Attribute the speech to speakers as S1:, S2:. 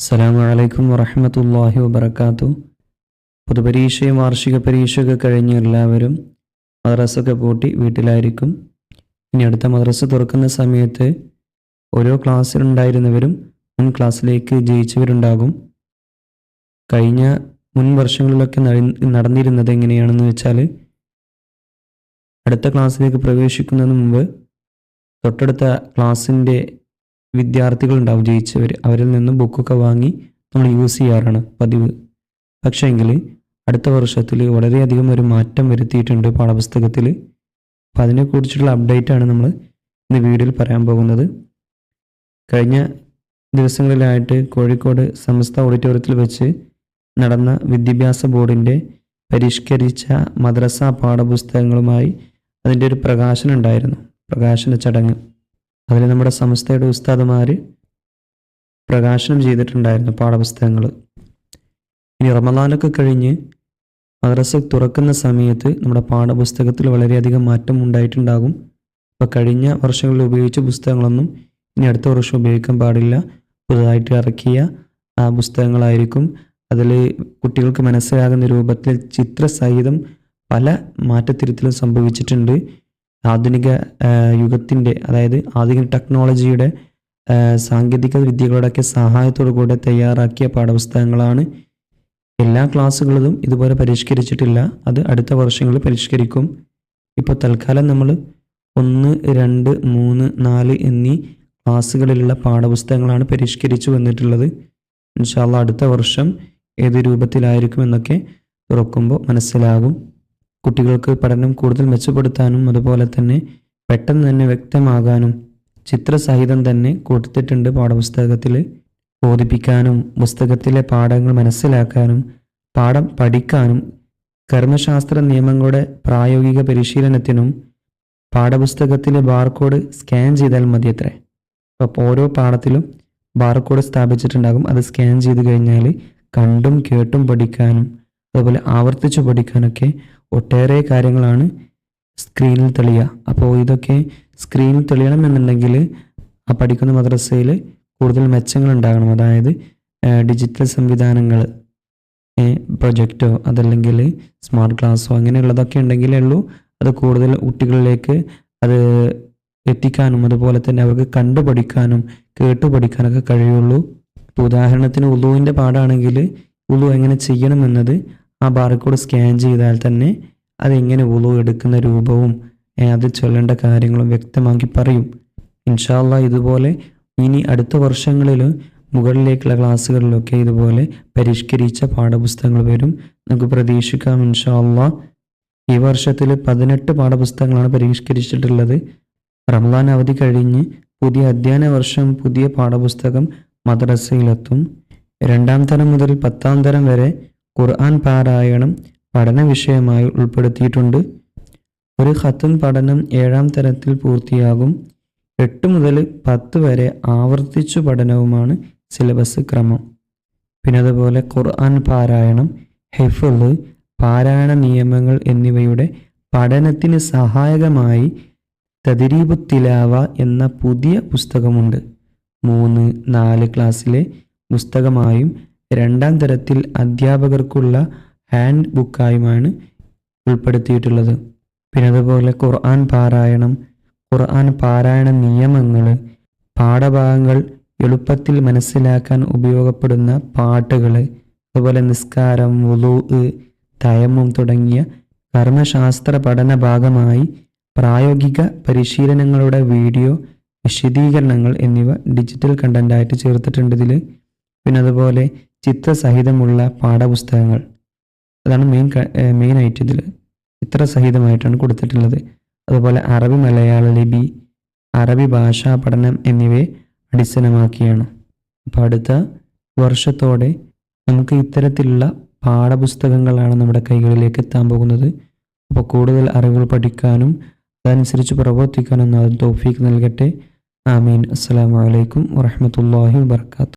S1: അസ്സലാമു അലൈക്കും വറഹമത്തല്ലാഹി വബർക്കാത്തു പൊതുപരീക്ഷയും വാർഷിക പരീക്ഷയൊക്കെ കഴിഞ്ഞ് എല്ലാവരും മദ്രസൊക്കെ പൂട്ടി വീട്ടിലായിരിക്കും. ഇനി അടുത്ത മദ്രസ തുറക്കുന്ന സമയത്ത് ഓരോ ക്ലാസ്സിലുണ്ടായിരുന്നവരും മുൻ ക്ലാസ്സിലേക്ക് ജയിച്ചവരുണ്ടാകും. കഴിഞ്ഞ മുൻ വർഷങ്ങളിലൊക്കെ നടന്നിരുന്നത് എങ്ങനെയാണെന്ന് വെച്ചാൽ അടുത്ത ക്ലാസ്സിലേക്ക് പ്രവേശിക്കുന്നതിന് മുമ്പ് തൊട്ടടുത്ത ക്ലാസ്സിന്റെ വിദ്യാർത്ഥികളുണ്ടാവും ജയിച്ചവർ അവരിൽ നിന്നും ബുക്കൊക്കെ വാങ്ങി നമ്മൾ യൂസ് ചെയ്യാറാണ് പതിവ്. പക്ഷേ എങ്കിൽ അടുത്ത വർഷത്തിൽ വളരെയധികം ഒരു മാറ്റം വരുത്തിയിട്ടുണ്ട് പാഠപുസ്തകത്തിൽ അപ്പം അതിനെക്കുറിച്ചുള്ള അപ്ഡേറ്റ് ആണ് നമ്മൾ ഇന്ന് വീഡിയോയിൽ പറയാൻ പോകുന്നത്. കഴിഞ്ഞ ദിവസങ്ങളിലായിട്ട് കോഴിക്കോട് സമസ്ത ഓഡിറ്റോറിയത്തിൽ വെച്ച് നടന്ന വിദ്യാഭ്യാസ ബോർഡിന്റെ പരിഷ്കരിച്ച മദ്രസ പാഠപുസ്തകങ്ങളുമായി അതിന്റെ ഒരു പ്രകാശനം ഉണ്ടായിരുന്നു. പ്രകാശന ചടങ്ങ്. അതിൽ നമ്മുടെ സംസ്ഥയുടെ ഉസ്താദുമാർ പ്രകാശനം ചെയ്തിട്ടുണ്ടായിരുന്നു പാഠപുസ്തകങ്ങൾ. ഇനി റമദാനൊക്കെ കഴിഞ്ഞ് മദ്രസ തുറക്കുന്ന സമയത്ത് നമ്മുടെ പാഠപുസ്തകത്തിൽ വളരെയധികം മാറ്റം ഉണ്ടായിട്ടുണ്ടാകും. അപ്പോൾ കഴിഞ്ഞ വർഷങ്ങളിൽ ഉപയോഗിച്ച പുസ്തകങ്ങളൊന്നും ഇനി അടുത്ത വർഷം ഉപയോഗിക്കാൻ പാടില്ല. പുതുതായിട്ട് ഇറക്കിയ ആ പുസ്തകങ്ങളായിരിക്കും. അതിൽ കുട്ടികൾക്ക് മനസ്സിലാകുന്ന രൂപത്തിൽ ചിത്രസഹിതം പല മാറ്റത്തിരുത്തലും സംഭവിച്ചിട്ടുണ്ട്. ആധുനിക യുഗത്തിന്റെ അതായത് ആധുനിക ടെക്നോളജിയുടെ സാങ്കേതിക വിദ്യകളുടെയൊക്കെ സഹായത്തോടു കൂടെ തയ്യാറാക്കിയ പാഠപുസ്തകങ്ങളാണ്. എല്ലാ ക്ലാസ്സുകളിലും ഇതുപോലെ പരിഷ്കരിച്ചിട്ടില്ല. അത് അടുത്ത വർഷങ്ങളിൽ പരിഷ്കരിക്കും. ഇപ്പോൾ തൽക്കാലം നമ്മൾ ഒന്ന് രണ്ട് മൂന്ന് നാല് എന്നീ ക്ലാസ്സുകളിലുള്ള പാഠപുസ്തകങ്ങളാണ് പരിഷ്കരിച്ചു വന്നിട്ടുള്ളത്. ഇൻഷാല്ല അടുത്ത വർഷം ഏത് രൂപത്തിലായിരിക്കും എന്നൊക്കെ തുറക്കുമ്പോൾ മനസ്സിലാകും. കുട്ടികൾക്ക് പഠനം കൂടുതൽ മെച്ചപ്പെടുത്താനും അതുപോലെ തന്നെ പെട്ടെന്ന് തന്നെ വ്യക്തമാകാനും ചിത്രസഹിതം തന്നെ കൊടുത്തിട്ടുണ്ട് പാഠപുസ്തകത്തിൽ ബോധിപ്പിക്കാനും പുസ്തകത്തിലെ പാഠങ്ങൾ മനസ്സിലാക്കാനും പാഠം പഠിക്കാനും കർമ്മശാസ്ത്ര നിയമങ്ങളുടെ പ്രായോഗിക പരിശീലനത്തിനും പാഠപുസ്തകത്തിലെ ബാർകോഡ് സ്കാൻ ചെയ്താൽ മതി അത്രേ അപ്പോൾ ഓരോ പാഠത്തിലും ബാർകോഡ് സ്ഥാപിച്ചിട്ടുണ്ടാകും. അത് സ്കാൻ ചെയ്ത് കഴിഞ്ഞാൽ കണ്ടും കേട്ടും പഠിക്കാനും അതുപോലെ ആവർത്തിച്ചു പഠിക്കാനൊക്കെ ഒട്ടേറെ കാര്യങ്ങളാണ് സ്ക്രീനിൽ തെളിയുക. അപ്പോൾ ഇതൊക്കെ സ്ക്രീനിൽ തെളിയണം എന്നുണ്ടെങ്കിൽ ആ പഠിക്കുന്ന മദ്രസയിൽ കൂടുതൽ മെച്ചങ്ങൾ ഉണ്ടാകണം അതായത് ഡിജിറ്റൽ സംവിധാനങ്ങൾ പ്രൊജക്റ്റോ അതല്ലെങ്കിൽ സ്മാർട്ട് ക്ലാസ്സോ അങ്ങനെയുള്ളതൊക്കെ ഉണ്ടെങ്കിലേ ഉള്ളൂ. അത് കൂടുതൽ കുട്ടികളിലേക്ക് അത് എത്തിക്കാനും അതുപോലെ തന്നെ അവർക്ക് കണ്ടു പഠിക്കാനും കേട്ടു പഠിക്കാനൊക്കെ കഴിയുള്ളൂ. ഇപ്പോൾ ഉദാഹരണത്തിന് ഉളുവിന്റെ പാടാണെങ്കിൽ ഉളു എങ്ങനെ ചെയ്യണമെന്നത് ആ ബാർകോഡ് സ്കാൻ ചെയ്താൽ തന്നെ അതെങ്ങനെ ഉളു എടുക്കുന്ന രൂപവും അത് ചൊല്ലേണ്ട കാര്യങ്ങളും വ്യക്തമാക്കി പറയും. ഇൻഷാല്ല ഇതുപോലെ ഇനി അടുത്ത വർഷങ്ങളിൽ മുകളിലേക്കുള്ള ക്ലാസ്സുകളിലൊക്കെ ഇതുപോലെ പരിഷ്കരിച്ച പാഠപുസ്തകങ്ങൾ വരും. നമുക്ക് പ്രതീക്ഷിക്കാം ഇൻഷാല്ല ഈ വർഷത്തിൽ പതിനെട്ട് പാഠപുസ്തകങ്ങളാണ് പരിഷ്കരിച്ചിട്ടുള്ളത്. റംലാൻ അവധി കഴിഞ്ഞ് പുതിയ അധ്യയന വർഷം പുതിയ പാഠപുസ്തകം മദ്രസയിലെത്തും. രണ്ടാം തരം മുതൽ പത്താം തരം വരെ ഖുർആൻ പാരായണം പഠന വിഷയമായി ഉൾപ്പെടുത്തിയിട്ടുണ്ട്. ഒരു ഖത്തും പഠനം ഏഴാം തരത്തിൽ പൂർത്തിയാകും. എട്ട് മുതൽ പത്ത് വരെ ആവർത്തിച്ചു പഠനവുമാണ് സിലബസ് ക്രമം. പിന്നെ അതുപോലെ ഖുർആൻ പാരായണം ഹെഫുൾ പാരായണ നിയമങ്ങൾ എന്നിവയുടെ പഠനത്തിന് സഹായകമായി തദിരീബു തിലാവ എന്ന പുതിയ പുസ്തകമുണ്ട്. മൂന്ന് നാല് ക്ലാസ്സിലെ പുസ്തകമായും രണ്ടാം തരത്തിൽ അധ്യാപകർക്കുള്ള ഹാൻഡ് ബുക്കായുമാണ് ഉൾപ്പെടുത്തിയിട്ടുള്ളത്. പിന്നെ അതുപോലെ ഖുർആൻ പാരായണം ഖുർആൻ പാരായണ നിയമങ്ങൾ പാഠഭാഗങ്ങൾ എളുപ്പത്തിൽ മനസ്സിലാക്കാൻ ഉപയോഗപ്പെടുന്ന പാട്ടുകൾ അതുപോലെ നിസ്കാരം വുളു തയമം തുടങ്ങിയ കർമ്മശാസ്ത്ര പഠന ഭാഗമായി പ്രായോഗിക പരിശീലനങ്ങളുടെ വീഡിയോ വിശദീകരണങ്ങൾ എന്നിവ ഡിജിറ്റൽ കണ്ടന്റായിട്ട് ചേർത്തിട്ടുണ്ട് ഇതിൽ പിന്നെ അതുപോലെ ചിത്രസഹിതമുള്ള പാഠപുസ്തകങ്ങൾ. അതാണ് മെയിൻ മെയിൻ ആയിട്ട് ഇതിൽ ചിത്രസഹിതമായിട്ടാണ് കൊടുത്തിട്ടുള്ളത്. അതുപോലെ അറബി മലയാള ലിപി അറബി ഭാഷാ പഠനം എന്നിവയെ അടിസ്ഥാനമാക്കിയാണ്. അപ്പോൾ അടുത്ത വർഷത്തോടെ നമുക്ക് ഇത്തരത്തിലുള്ള പാഠപുസ്തകങ്ങളാണ് നമ്മുടെ കൈകളിലേക്ക് എത്താൻ പോകുന്നത്. അപ്പോൾ കൂടുതൽ അറിവുകൾ പഠിക്കാനും അതനുസരിച്ച് പ്രവർത്തിക്കാനും നാളെ തോഫീക്ക് നൽകട്ടെ. ആമീൻ. അസ്സാം വലൈക്കും വറഹ്മത്തുള്ളാഹി വബർക്കാത്തു